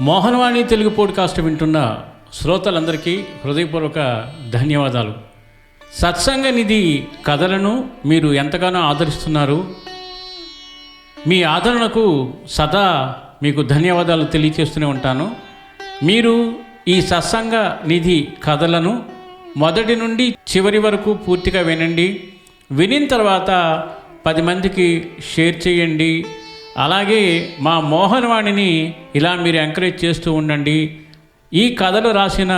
Mohanavani Telugu podcast వింటున్న శ్రోతలందరికీ హృదయపూర్వక ధన్యవాదాలు. సత్సంగ నిధి కథలను మీరు ఎంతగానో ఆదరిస్తున్నారు. మీ ఆదరణకు సదా మీకు ధన్యవాదాలు తెలియచేస్తూనే ఉంటాను. మీరు ఈ సత్సంగ నిధి కథలను మొదటి నుండి చివరి వరకు పూర్తిగా వినండి. వినిన తర్వాత పది మందికి షేర్ చేయండి. అలాగే మా మోహన్వాణిని ఇలా మీరు ఎంకరేజ్ చేస్తూ ఉండండి. ఈ కథలు రాసిన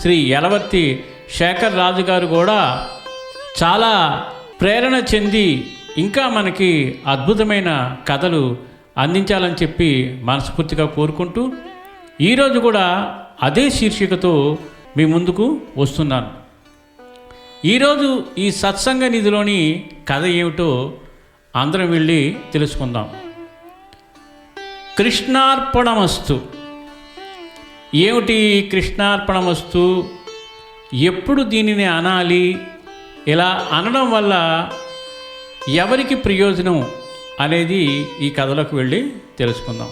శ్రీ యలవర్తి శేఖర్ రాజు గారు కూడా చాలా ప్రేరణ చెంది ఇంకా మనకి అద్భుతమైన కథలు అందించాలని చెప్పి మనస్ఫూర్తిగా కోరుకుంటూ ఈరోజు కూడా అదే శీర్షికతో మీ ముందుకు వస్తున్నాను. ఈరోజు ఈ సత్సంగ నిధిలోని కథ ఏమిటో అందరం వెళ్ళి తెలుసుకుందాం. కృష్ణార్పణమస్తు. ఏమిటి కృష్ణార్పణమస్తు? ఎప్పుడు దీనిని అనాలి? ఇలా అనడం వల్ల ఎవరికి ప్రయోజనం అనేది ఈ కథలోకి వెళ్ళి తెలుసుకుందాం.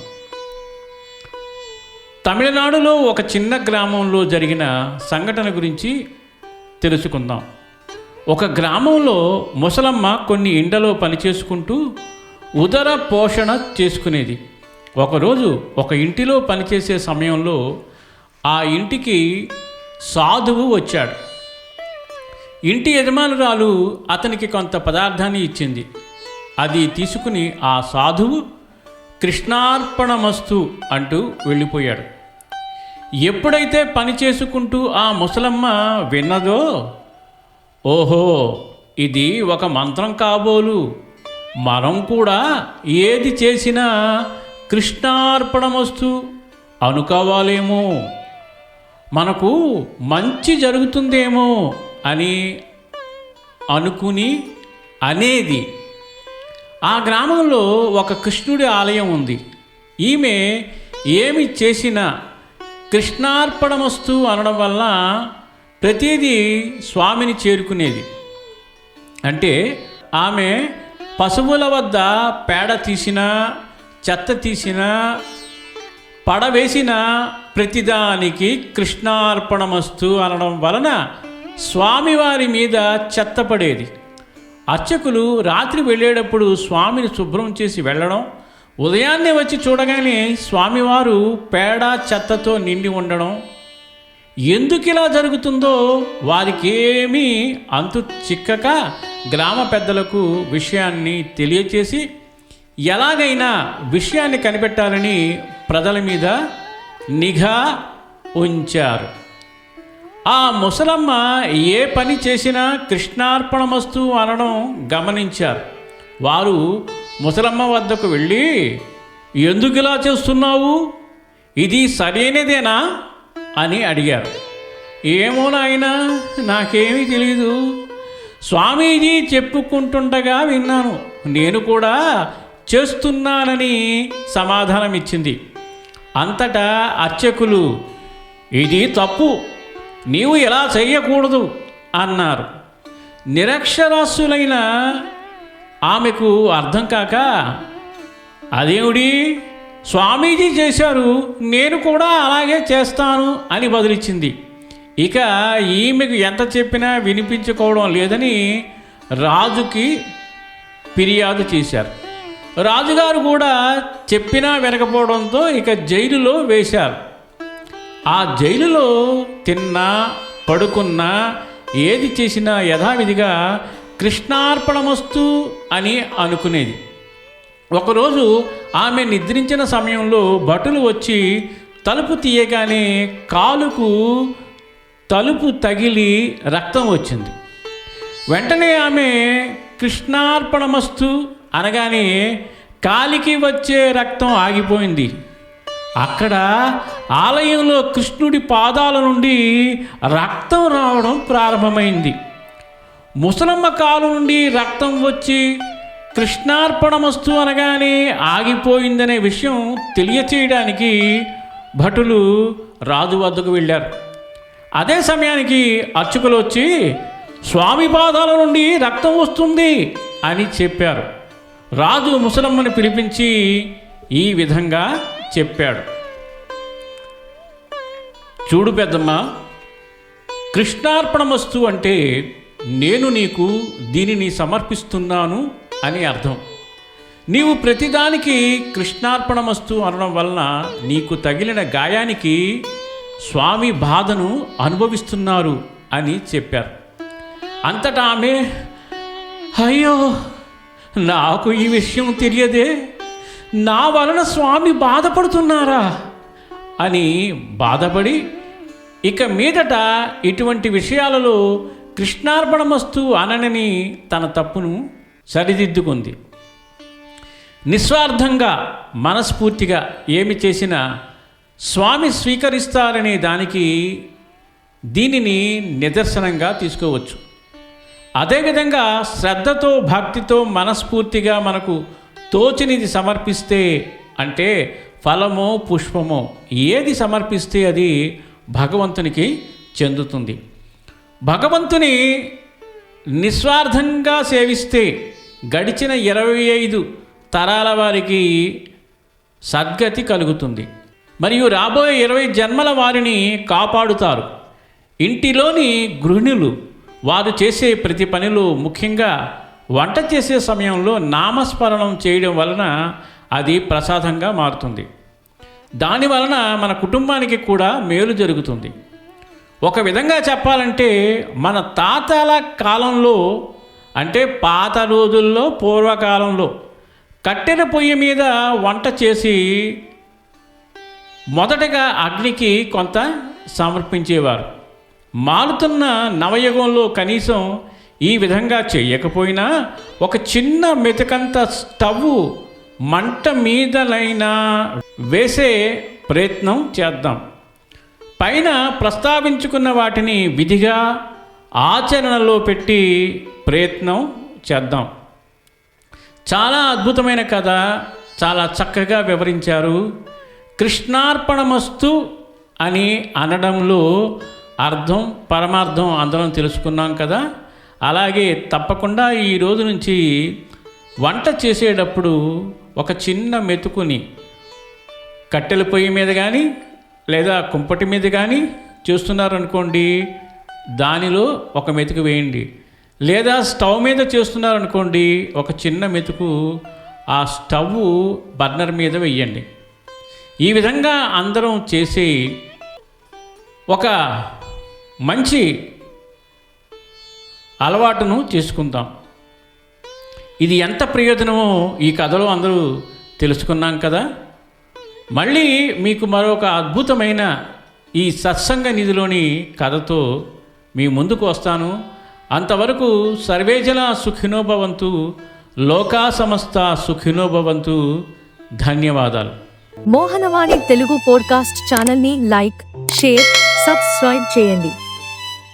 తమిళనాడులో ఒక చిన్న గ్రామంలో జరిగిన సంఘటన గురించి తెలుసుకుందాం. ఒక గ్రామంలో ముసలమ్మ కొన్ని ఇండలో పనిచేసుకుంటూ ఉదర పోషణ చేసుకునేది. ఒకరోజు ఒక ఇంటిలో పనిచేసే సమయంలో ఆ ఇంటికి సాధువు వచ్చాడు. ఇంటి యజమానురాలు అతనికి కొంత పదార్థాన్ని ఇచ్చింది. అది తీసుకుని ఆ సాధువు కృష్ణార్పణమస్తు అంటూ వెళ్ళిపోయాడు. ఎప్పుడైతే పని చేసుకుంటూ ఆ ముసలమ్మ విన్నదో ఓహో ఇది ఒక మంత్రం కాబోలు. మనం కూడా ఏది చేసినా కృష్ణార్పణమస్తు అనుకోవాలేమో. మనకు మంచి జరుగుతుందేమో అని అనుకుని అనేది. ఆ గ్రామంలో ఒక కృష్ణుడి ఆలయం ఉంది. ఈమె ఏమి చేసినా కృష్ణార్పణమస్తు అనడం వల్ల ప్రతిదీ స్వామిని చేరుకునేది. అంటే ఆమె పశువుల వద్ద పేడ తీసినా చెత్త తీసిన పడవేసిన ప్రతిదానికి కృష్ణార్పణమస్తు అనడం వలన స్వామివారి మీద చెత్త పడేది. అర్చకులు రాత్రి వెళ్ళేటప్పుడు స్వామిని శుభ్రం చేసి వెళ్ళడం ఉదయాన్నే వచ్చి చూడగానే స్వామివారు పేడ చెత్తతో నిండి ఉండడం. ఎందుకు ఇలా జరుగుతుందో వారికేమీ అంతు చిక్కక గ్రామ పెద్దలకు విషయాన్ని తెలియచేసి ఎలాగైనా విషయాన్ని కనిపెట్టాలని ప్రజల మీద నిఘా ఉంచారు. ఆ ముసలమ్మ ఏ పని చేసినా కృష్ణార్పణమస్తు అనడం గమనించారు. వారు ముసలమ్మ వద్దకు వెళ్ళి ఎందుకు ఇలా చేస్తున్నావు? ఇది సరైనదేనా? అని అడిగారు. ఏమో నాయనా నాకేమీ తెలియదు స్వామీజీ చెప్పుకుంటుండగా విన్నాను. నేను కూడా చేస్తున్నానని సమాధానం ఇచ్చింది అంతటా అర్చకులు ఇది తప్పు నీవు ఇలా చేయకూడదు అన్నారు. నిరక్షరాస్యులైన ఆమెకు అర్థం కాక అదేమిడి స్వామీజీ చేశారు నేను కూడా అలాగే చేస్తాను అని బదిలిచ్చింది. ఇక ఈమెకు ఎంత చెప్పినా వినిపించుకోవడం లేదని రాజుకి ఫిర్యాదు చేశారు. రాజుగారు కూడా చెప్పినా వినకపోవడంతో ఇక జైలులో వేశారు. ఆ జైలులో తిన్నా పడుకున్నా ఏది చేసినా యథావిధిగా కృష్ణార్పణమస్తు అని అనుకునేది. ఒకరోజు ఆమె నిద్రించిన సమయంలో భటులు వచ్చి తలుపు తీయగానే కాలుకు తలుపు తగిలి రక్తం వచ్చింది. వెంటనే ఆమె కృష్ణార్పణమస్తు అనగానే కాలికి వచ్చే రక్తం ఆగిపోయింది. అక్కడ ఆలయంలో కృష్ణుడి పాదాల నుండి రక్తం రావడం ప్రారంభమైంది. ముసలమ్మ కాలు నుండి రక్తం వచ్చి కృష్ణార్పణమస్తు అనగానే ఆగిపోయిందనే విషయం తెలియచేయడానికి భటులు రాజు వద్దకు వెళ్ళారు. అదే సమయానికి అర్చకులు వచ్చి స్వామి పాదాల నుండి రక్తం వస్తుంది అని చెప్పారు. రాజు ముసలమ్మని పిలిపించి ఈ విధంగా చెప్పాడు. చూడు పెద్దమ్మ కృష్ణార్పణమస్తు అంటే నేను నీకు దీనిని సమర్పిస్తున్నాను అని అర్థం. నీవు ప్రతిదానికి కృష్ణార్పణమస్తు అనడం వలన నీకు తగిలిన గాయానికి స్వామి బాధను అనుభవిస్తున్నారు అని చెప్పారు. అంతటా ఆమె అయ్యో నాకు ఈ విషయం తెలియదే. నా వలన స్వామి బాధపడుతున్నారా? అని బాధపడి ఇక మీదట ఇటువంటి విషయాలలో కృష్ణార్పణమస్తు అననని తన తప్పును సరిదిద్దుకుంది. నిస్వార్థంగా మనస్ఫూర్తిగా ఏమి చేసినా స్వామి స్వీకరిస్తారనే దానికి దీనిని నిదర్శనంగా తీసుకోవచ్చు. అదేవిధంగా శ్రద్ధతో భక్తితో మనస్ఫూర్తిగా మనకు తోచినిది సమర్పిస్తే అంటే ఫలమో పుష్పమో ఏది సమర్పిస్తే అది భగవంతునికి చెందుతుంది. భగవంతుని నిస్వార్థంగా సేవిస్తే గడిచిన ఇరవై ఐదు తరాల వారికి సద్గతి కలుగుతుంది. మరియు రాబోయే ఇరవై జన్మల వారిని కాపాడుతారు. ఇంటిలోని గృహిణులు వారు చేసే ప్రతి పనిలో ముఖ్యంగా వంట చేసే సమయంలో నామస్మరణం చేయడం వలన అది ప్రసాదంగా మారుతుంది. దాని వలన మన కుటుంబానికి కూడా మేలు జరుగుతుంది. ఒక విధంగా చెప్పాలంటే మన తాతల కాలంలో అంటే పాత రోజుల్లో పూర్వకాలంలో కట్టెల పొయ్యి మీద వంట చేసి మొదటగా అగ్నికి కొంత సమర్పించేవారు. మారుతున్న నవయుగంలో కనీసం ఈ విధంగా చేయకపోయినా ఒక చిన్న మెతుకంత స్టవ్ మంట మీదనైనా వేసే ప్రయత్నం చేద్దాం. పైన ప్రస్తావించుకున్న వాటిని విధిగా ఆచరణలో పెట్టి ప్రయత్నం చేద్దాం. చాలా అద్భుతమైన కథ చాలా చక్కగా వివరించారు. కృష్ణార్పణమస్తు అని అనడంలో అర్థం పరమార్థం అందరం తెలుసుకున్నాం కదా? అలాగే తప్పకుండా ఈ రోజు నుంచి వంట చేసేటప్పుడు ఒక చిన్న మెతుకుని కట్టెల పొయ్యి మీద కానీ లేదా కుంపటి మీద కానీ చేస్తున్నారనుకోండి దానిలో ఒక మెతుకు వేయండి. లేదా స్టవ్ మీద చేస్తున్నారనుకోండి ఒక చిన్న మెతుకు ఆ స్టవ్ బర్నర్ మీద వెయ్యండి ఈ విధంగా అందరం చేసి ఒక మంచి అలవాటును చేసుకుందాం. ఇది ఎంత ప్రయోజనమో ఈ కథలో అందరూ తెలుసుకున్నాం కదా. మళ్ళీ మీకు మరొక అద్భుతమైన ఈ సత్సంగ నిధిలోని కథతో మీ ముందుకు వస్తాను. అంతవరకు సర్వేజన సుఖినోభవంతు లోకా సమస్త సుఖినోభవంతు ధన్యవాదాలు. మోహనవాణి తెలుగు పోడ్కాస్ట్ ఛానల్ని లైక్ షేర్ సబ్స్క్రైబ్ చేయండి.